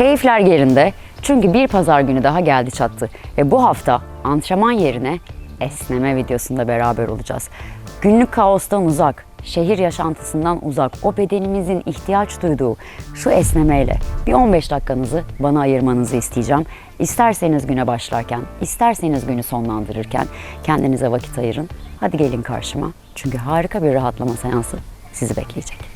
Keyifler yerinde çünkü bir pazar günü daha geldi çattı ve bu hafta antrenman yerine esneme videosunda beraber olacağız. Günlük kaostan uzak, şehir yaşantısından uzak, o bedenimizin ihtiyaç duyduğu şu esnemeyle bir 15 dakikanızı bana ayırmanızı isteyeceğim. İsterseniz güne başlarken, isterseniz günü sonlandırırken kendinize vakit ayırın. Hadi gelin karşıma çünkü harika bir rahatlama seansı sizi bekleyecek.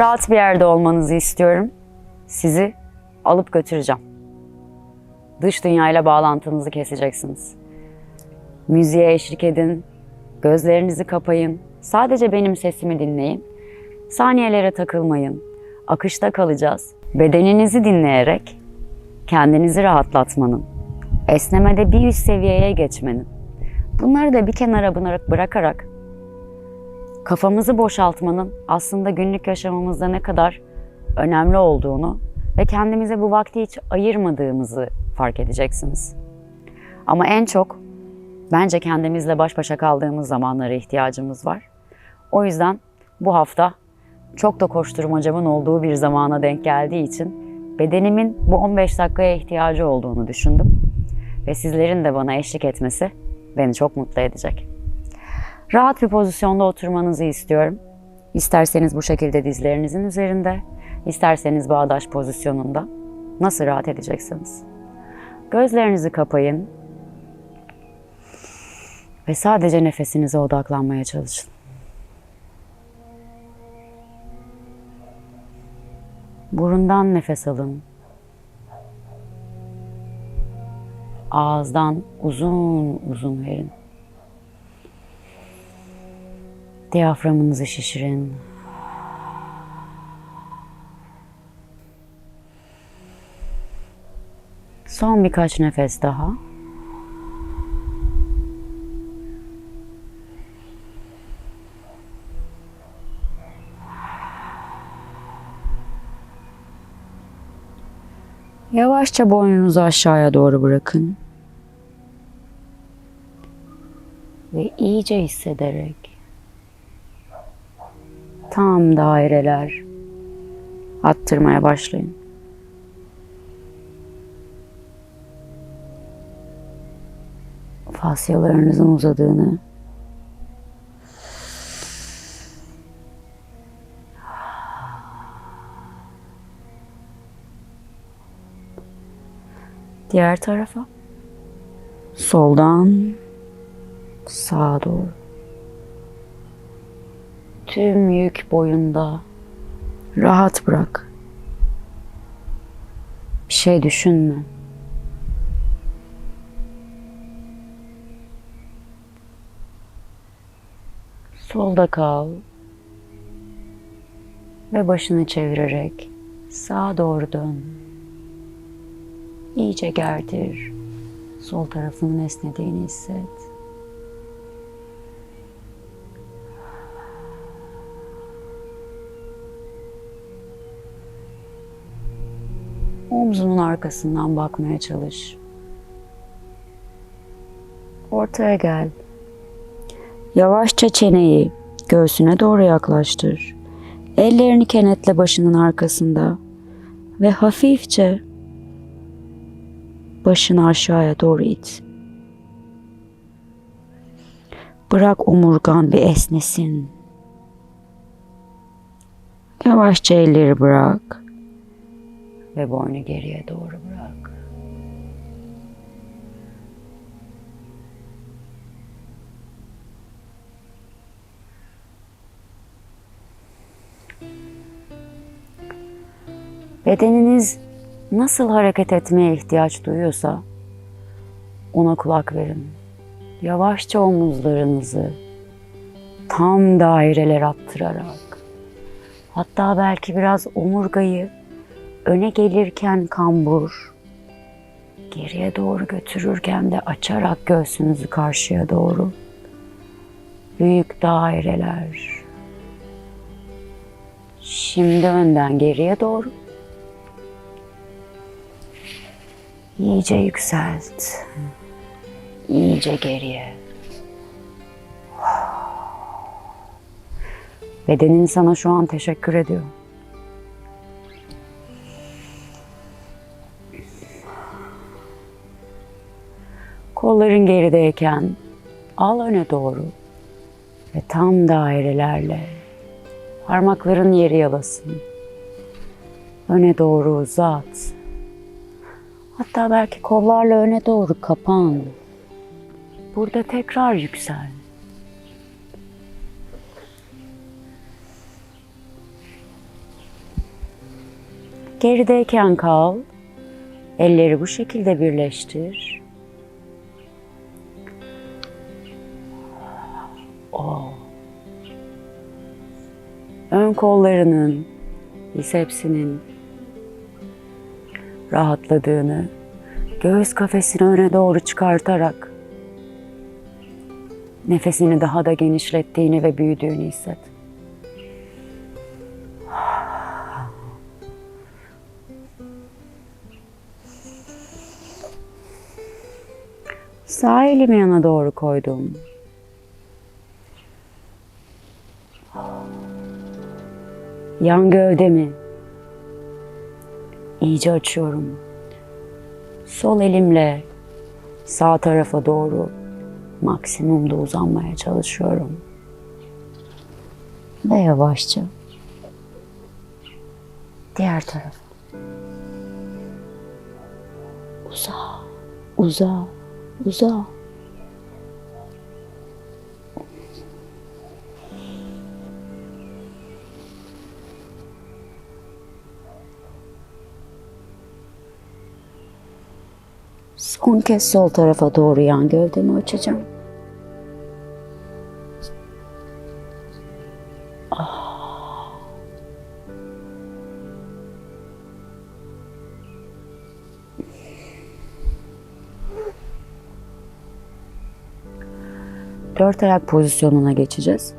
Rahat bir yerde olmanızı istiyorum. Sizi alıp götüreceğim. Dış dünyayla bağlantınızı keseceksiniz. Müziğe eşlik edin. Gözlerinizi kapayın. Sadece benim sesimi dinleyin. Saniyelere takılmayın. Akışta kalacağız. Bedeninizi dinleyerek kendinizi rahatlatmanın, esnemede bir üst seviyeye geçmenin, bunları da bir kenara bırak- bırakarak kafamızı boşaltmanın aslında günlük yaşamımızda ne kadar önemli olduğunu ve kendimize bu vakti hiç ayırmadığımızı fark edeceksiniz. Ama en çok bence kendimizle baş başa kaldığımız zamanlara ihtiyacımız var. O yüzden bu hafta çok da koşturmacamın olduğu bir zamana denk geldiği için bedenimin bu 15 dakikaya ihtiyacı olduğunu düşündüm. Ve sizlerin de bana eşlik etmesi beni çok mutlu edecek. Rahat bir pozisyonda oturmanızı istiyorum. İsterseniz bu şekilde dizlerinizin üzerinde, isterseniz bağdaş pozisyonunda. Nasıl rahat edeceksiniz? Gözlerinizi kapayın ve sadece nefesinize odaklanmaya çalışın. Burundan nefes alın. Ağızdan uzun uzun verin. Diyaframınızı şişirin. Son birkaç nefes daha. Yavaşça boynunuzu aşağıya doğru bırakın. Ve iyice hissederek tam daireler attırmaya başlayın. Fasyalarınızın uzadığını Diğer tarafa. Soldan sağa doğru. Tüm yük boyunda rahat bırak. Bir şey düşünme. Solda kal. Ve başını çevirerek sağa doğru dön. İyice gerdir. Sol tarafının esnediğini hisset. Omzunun arkasından bakmaya çalış. Ortaya gel. Yavaşça çeneyi göğsüne doğru yaklaştır. Ellerini kenetle başının arkasında ve hafifçe başını aşağıya doğru it. Bırak omurgan bir esnesin. Yavaşça elleri bırak ve boynu geriye doğru bırak. Bedeniniz nasıl hareket etmeye ihtiyaç duyuyorsa ona kulak verin. Yavaşça omuzlarınızı tam daireler attırarak hatta belki biraz omurgayı öne gelirken kambur geriye doğru götürürken de açarak göğsünüzü karşıya doğru büyük daireler şimdi önden geriye doğru İyice yükselt. İyice geriye. Bedenin sana şu an teşekkür ediyor. Kolların gerideyken al öne doğru ve tam dairelerle parmakların yeri yalasın. Öne doğru uzat. Hatta belki kollarla öne doğru kapan. Burada tekrar yüksel. Gerideyken kal. Elleri bu şekilde birleştir. Ön kollarının, bisepsinin rahatladığını göğüs kafesini öne doğru çıkartarak nefesini daha da genişlettiğini ve büyüdüğünü hisset. Sağ elimi yana doğru koydum. Yan gövdemi iyice açıyorum. Sol elimle sağ tarafa doğru maksimumda uzanmaya çalışıyorum. Ve yavaşça diğer tarafa. Uza, uza, uza. Son kez sol tarafa doğru yan gövdemi açacağım. Ah. Dört ayak pozisyonuna geçeceğiz.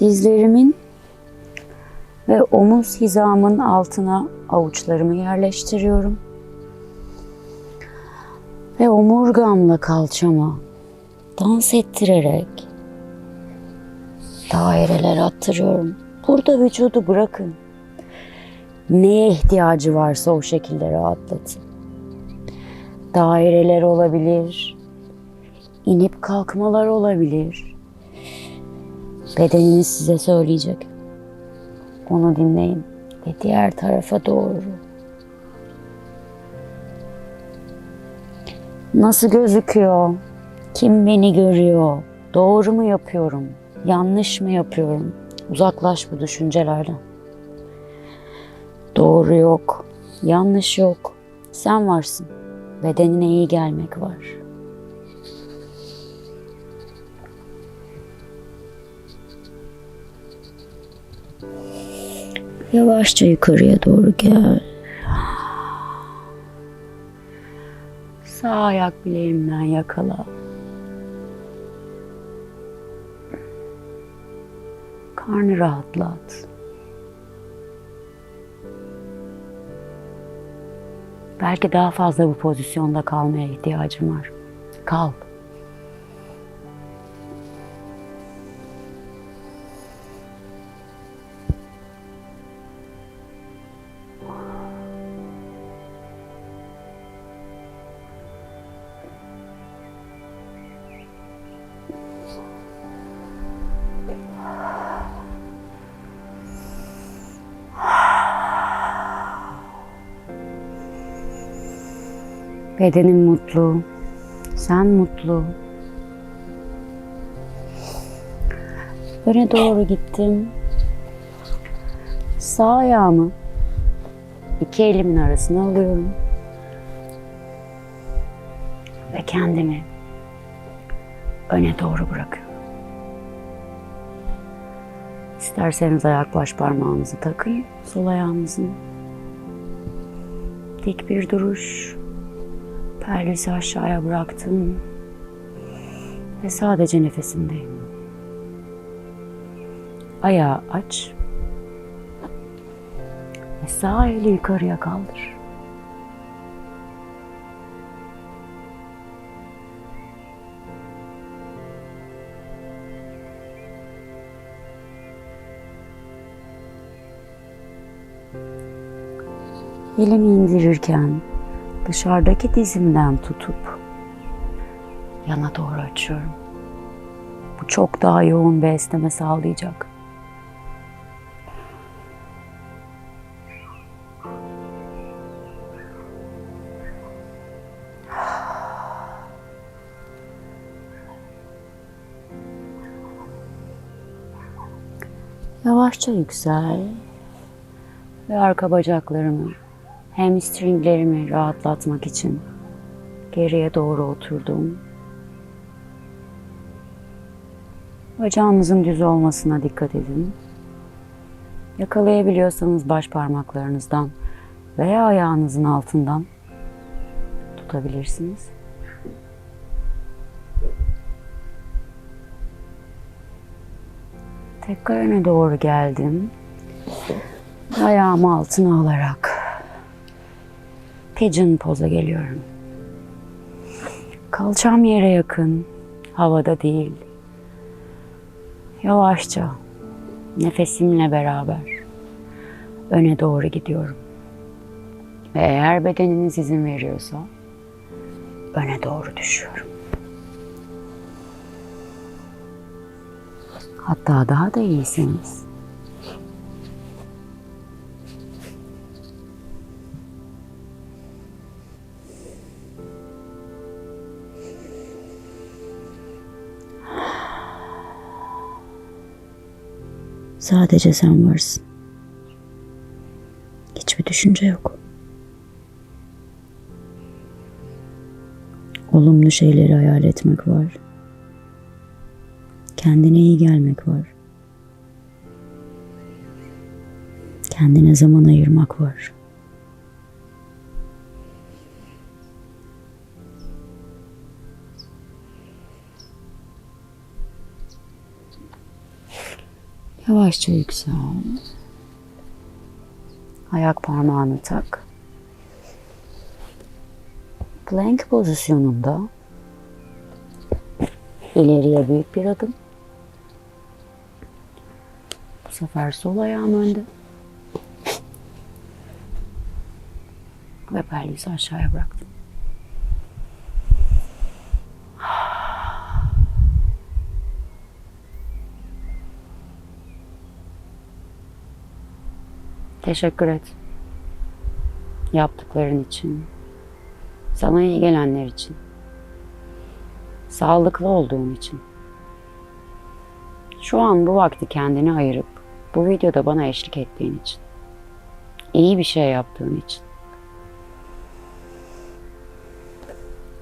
Dizlerimin ve omuz hizamın altına avuçlarımı yerleştiriyorum. Ve omurgamla kalçama dans ettirerek daireler attırıyorum. Burada vücudu bırakın. Neye ihtiyacı varsa o şekilde rahatlatın. Daireler olabilir, inip kalkmalar olabilir. Bedeniniz size söyleyecek. Onu dinleyin ve diğer tarafa doğru. Nasıl gözüküyor? Kim beni görüyor? Doğru mu yapıyorum? Yanlış mı yapıyorum? Uzaklaş bu düşüncelerden. Doğru yok, yanlış yok. Sen varsın. Bedenine iyi gelmek var. Yavaşça yukarıya doğru gel. Sağ ayak bileğimden yakala. Karnı rahatlat. Belki daha fazla bu pozisyonda kalmaya ihtiyacım var. Kal. Bedenin mutlu, sen mutlu. Öne doğru gittim. Sağ ayağımı iki elimin arasına alıyorum. Ve kendimi öne doğru bırakıyorum. İsterseniz ayak baş parmağınızı takın sol ayağınızın. Dik bir duruş. Herkesi aşağıya bıraktım ve sadece nefesindeyim. Ayağı aç ve sağ eli yukarıya kaldır. Elimi indirirken dışarıdaki dizimden tutup yana doğru açıyorum. Bu çok daha yoğun bir esneme sağlayacak. Yavaşça yüksel ve arka bacaklarımı, hamstringlerimi rahatlatmak için geriye doğru oturdum. Bacağınızın düz olmasına dikkat edin. Yakalayabiliyorsanız baş parmaklarınızdan veya ayağınızın altından tutabilirsiniz. Tekrar öne doğru geldim. Ayağımı altına alarak pigeon poza geliyorum. Kalçam yere yakın, havada değil. Yavaşça, nefesimle beraber öne doğru gidiyorum. Ve eğer bedeniniz izin veriyorsa öne doğru düşüyorum. Hatta daha da iyisiniz. Sadece sen varsın. Hiçbir düşünce yok. Olumlu şeyleri hayal etmek var. Kendine iyi gelmek var. Kendine zaman ayırmak var. Yavaşça yüksel. Ayak parmağını tak. Plank pozisyonunda ileriye büyük bir adım. Bu sefer sol ayağım önde. Ve pelvisi aşağıya bıraktım. Teşekkür et. Yaptıkların için. Sana iyi gelenler için. Sağlıklı olduğun için. Şu an bu vakti kendine ayırıp bu videoda bana eşlik ettiğin için. İyi bir şey yaptığın için.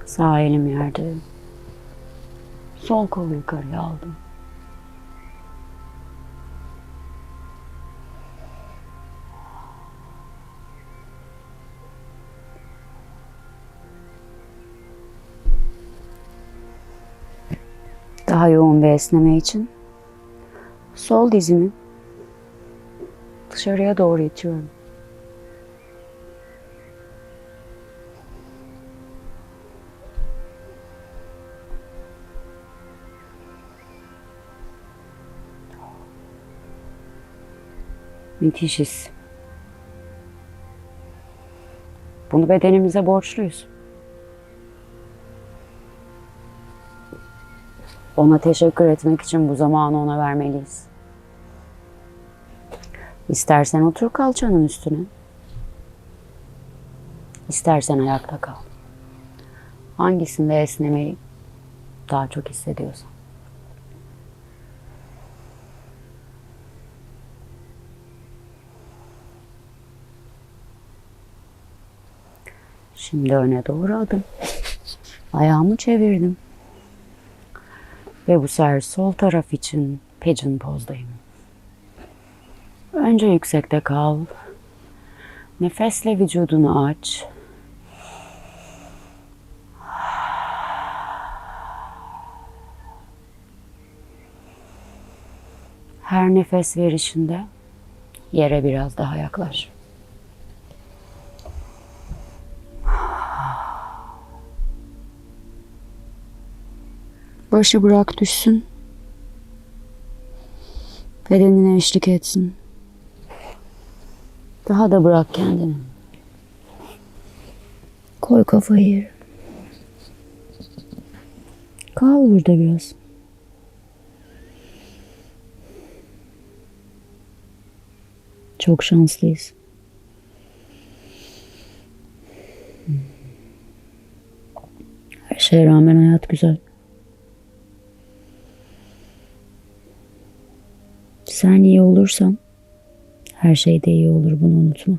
Sağ elim yerde. Sol kolu yukarıya aldım. Daha yoğun bir esneme için sol dizimi dışarıya doğru itiyorum. Müthişiz. Bunu bedenimize borçluyuz. Ona teşekkür etmek için bu zamanı ona vermeliyiz. İstersen otur kalçanın üstüne. İstersen ayakta kal. Hangisinde esnemeyi daha çok hissediyorsan. Şimdi öne doğru adım. Ayağımı çevirdim. Ve bu sefer sol taraf için pigeon pozdayım. Önce yüksekte kal. Nefesle vücudunu aç. Her nefes verişinde yere biraz daha yaklaş. Başı bırak düşsün. Bedenine eşlik etsin. Daha da bırak kendini. Koy kafayı yere. Kal burada biraz. Çok şanslıyız. Her şeye rağmen hayat güzel. Sen iyi olursan her şey de iyi olur bunu unutma.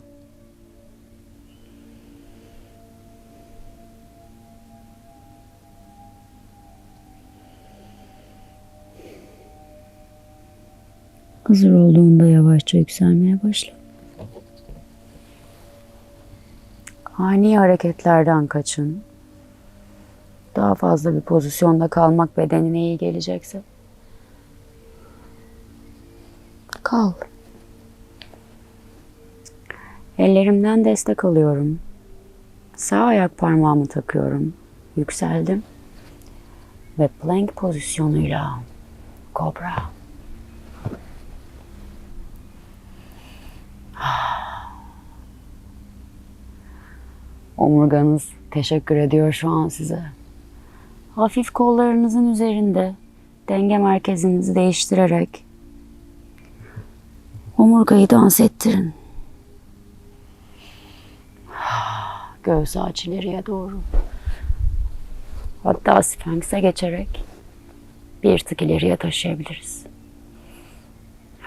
Hazır olduğunda yavaşça yükselmeye başla. Ani hareketlerden kaçın. Daha fazla bir pozisyonda kalmak bedenine iyi gelecekse. Kal. Ellerimden destek alıyorum. Sağ ayak parmağımı takıyorum. Yükseldim. Ve plank pozisyonuyla kobra. Omurganız teşekkür ediyor şu an size. Hafif kollarınızın üzerinde denge merkezinizi değiştirerek omurgayı dans ettirin. Göğüs aç ileriye doğru. Hatta sfenks'e geçerek bir tık ileriye taşıyabiliriz.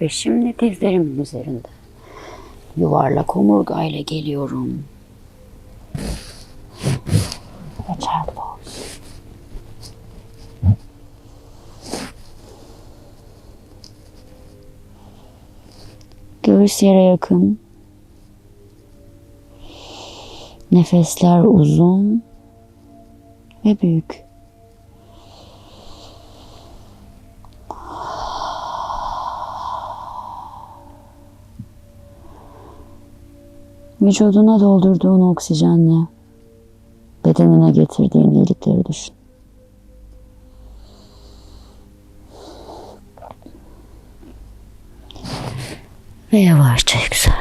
Ve şimdi dizlerimin üzerinde yuvarlak omurgayla geliyorum. Göğüs yere yakın. Nefesler uzun ve büyük. Vücuduna doldurduğun oksijenle bedenine getirdiğin iyilikleri düşün. Ve yavaşça yüksel.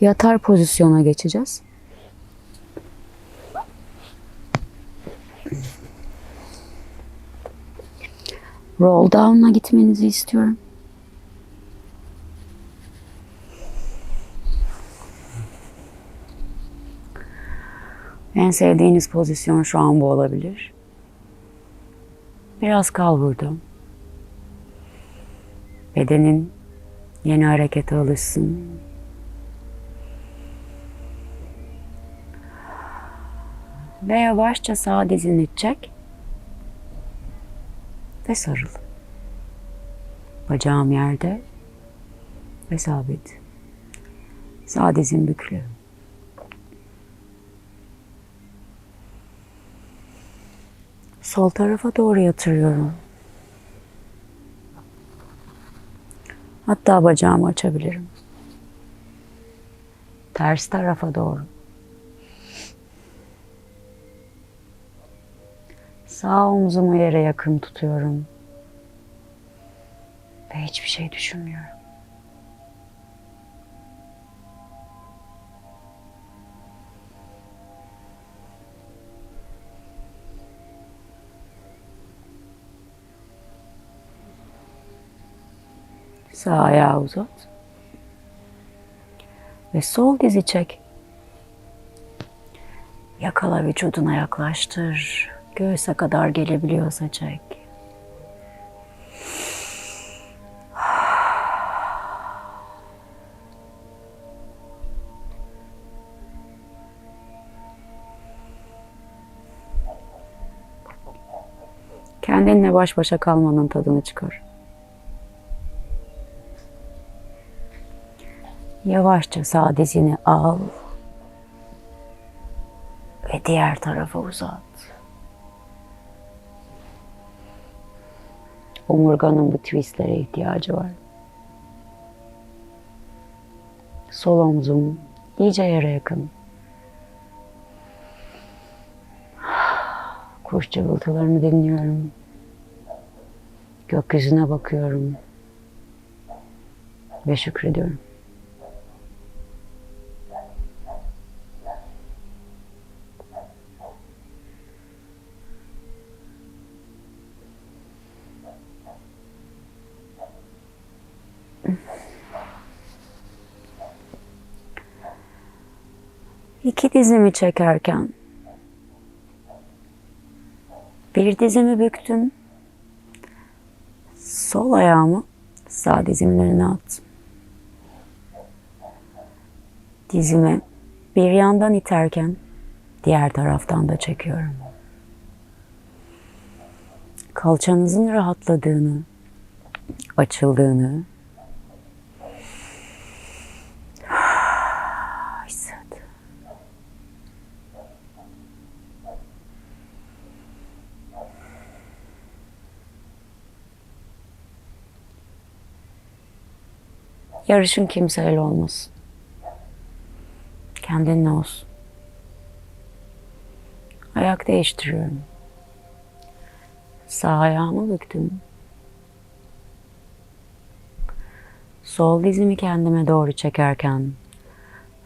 Yatar pozisyona geçeceğiz. Roll down'a gitmenizi istiyorum. En sevdiğiniz pozisyon şu an bu olabilir. Biraz kal burada. Bedenin yeni harekete alışsın. Ve yavaşça sağ dizini çek. Ve sarıl. Bacağım yerde ve sabit. Sağ dizim büklü. Sol tarafa doğru yatırıyorum. Hatta bacağımı açabilirim. Ters tarafa doğru. Sağ omzumu yere yakın tutuyorum. Ve hiçbir şey düşünmüyorum. Sağ ayağı uzat. Ve sol dizi çek. Yakala vücuduna yaklaştır. Göğüse kadar gelebiliyorsa çek. Kendinle baş başa kalmanın tadını çıkar. Yavaşça sağ dizini al ve diğer tarafa uzat. Omurganın bu twistlere ihtiyacı var. Sol omzum iyice yere yakın. Kuş cıvıltılarını dinliyorum. Gökyüzüne bakıyorum. Ve şükrediyorum. İki dizimi çekerken bir dizimi büktüm. Sol ayağımı sağ dizimin önüne attım. Dizimi bir yandan iterken diğer taraftan da çekiyorum. Kalçanızın rahatladığını, açıldığını hisset. Yarışın kimseyle olmasın. Kendinle olsun. Ayak değiştiriyorum. Sağ ayağımı büktüm. Sol dizimi kendime doğru çekerken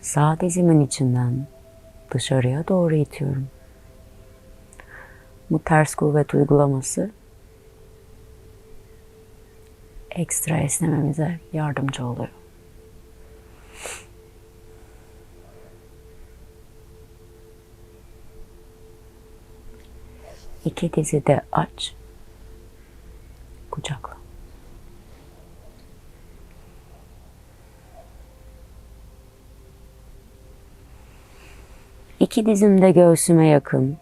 sağ dizimin içinden dışarıya doğru itiyorum. Bu ters kuvvet uygulaması ekstra esnememize yardımcı oluyor. İki dizi de aç. Kucakla. İki dizim de göğsüme yakın.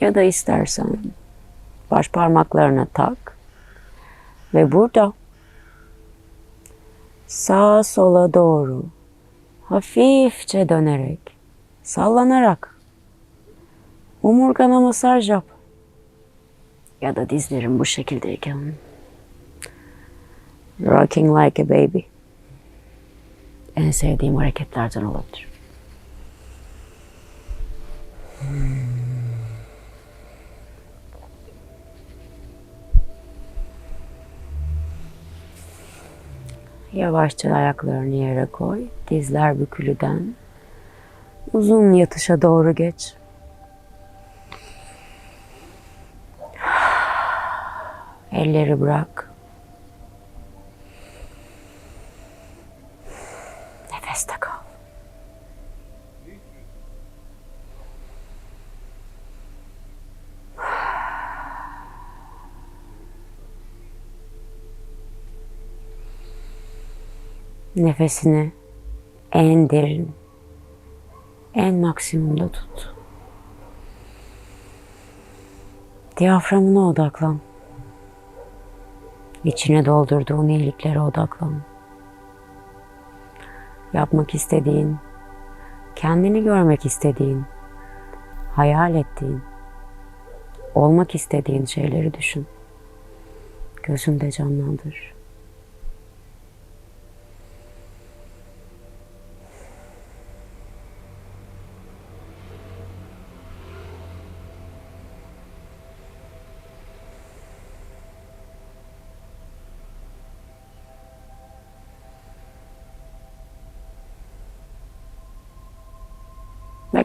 Ya da istersen baş parmaklarına tak. Ve burada sağa sola doğru hafifçe dönerek, sallanarak omurgana masaj yap. Ya da dizlerim bu şekildeyken rocking like a baby en sevdiğim hareketlerden olabilir. Yavaşça ayaklarını yere koy. Dizler bükülüden. Uzun yatışa doğru geç. Elleri bırak. Nefeste kal. Nefesini en derin, en maksimumda tut. Diyaframına odaklan. İçine doldurduğun iyiliklere odaklan. Yapmak istediğin, kendini görmek istediğin, hayal ettiğin, olmak istediğin şeyleri düşün. Gözünde canlandır.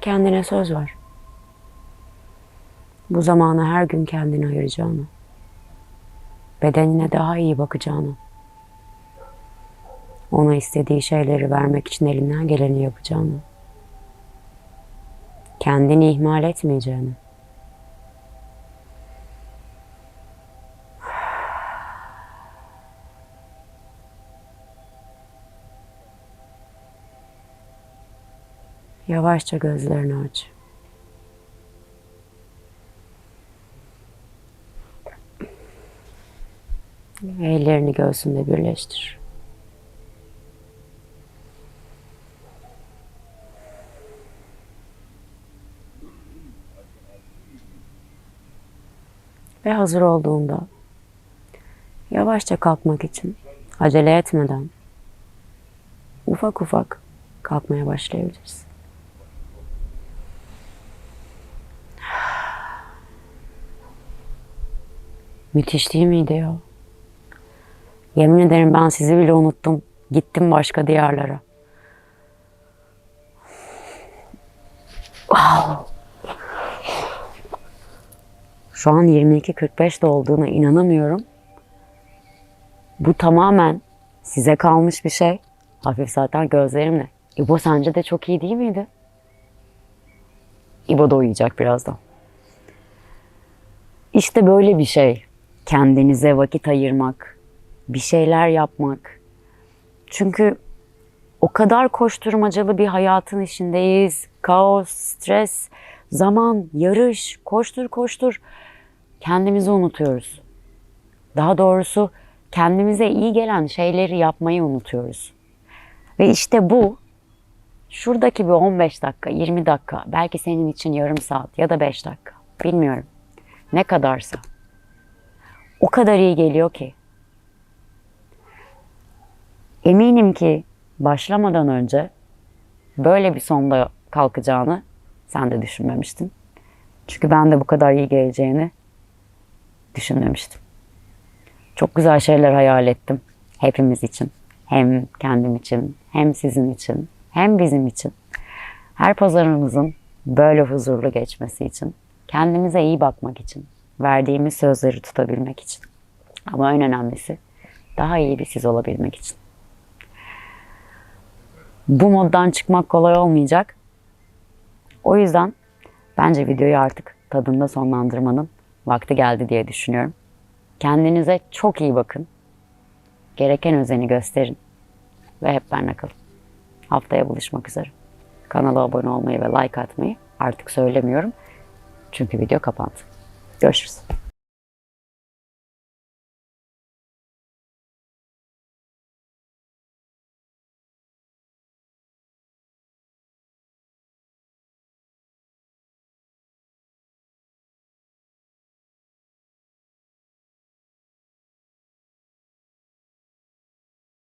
Kendine söz ver. Bu zamanı her gün kendine ayıracağını. Bedenine daha iyi bakacağını. Ona istediği şeyleri vermek için elinden geleni yapacağını. Kendini ihmal etmeyeceğini. Yavaşça gözlerini aç. Ellerini göğsünde birleştir. Ve hazır olduğunda yavaşça kalkmak için acele etmeden ufak ufak kalkmaya başlayabilirsin. Müthiş değil miydi ya? Yemin ederim ben sizi bile unuttum. Gittim başka diyarlara. Wow. Şu an 22.45'de olduğuna inanamıyorum. Bu tamamen size kalmış bir şey. Hafif zaten gözlerimle. İbo sence de çok iyi değil miydi? İbo da uyuyacak birazdan. İşte böyle bir şey. Kendinize vakit ayırmak, bir şeyler yapmak. Çünkü o kadar koşturmacalı bir hayatın içindeyiz. Kaos, stres, zaman, yarış, koştur koştur. Kendimizi unutuyoruz. Daha doğrusu kendimize iyi gelen şeyleri yapmayı unutuyoruz. Ve işte bu şuradaki bir 15 dakika, 20 dakika, belki senin için yarım saat ya da 5 dakika. Bilmiyorum. Ne kadarsa. O kadar iyi geliyor ki. Eminim ki başlamadan önce böyle bir sonda kalkacağını sen de düşünmemiştin. Çünkü ben de bu kadar iyi geleceğini düşünmemiştim. Çok güzel şeyler hayal ettim. Hepimiz için. Hem kendim için, hem sizin için, hem bizim için. Her pazarımızın böyle huzurlu geçmesi için. Kendimize iyi bakmak için. Verdiğimiz sözleri tutabilmek için. Ama en önemlisi daha iyi bir siz olabilmek için. Bu moddan çıkmak kolay olmayacak. O yüzden bence videoyu artık tadında sonlandırmanın vakti geldi diye düşünüyorum. Kendinize çok iyi bakın. Gereken özeni gösterin. Ve hep benimle kalın. Haftaya buluşmak üzere. Kanala abone olmayı ve like atmayı artık söylemiyorum. Çünkü video kapandı. Görüşürüz.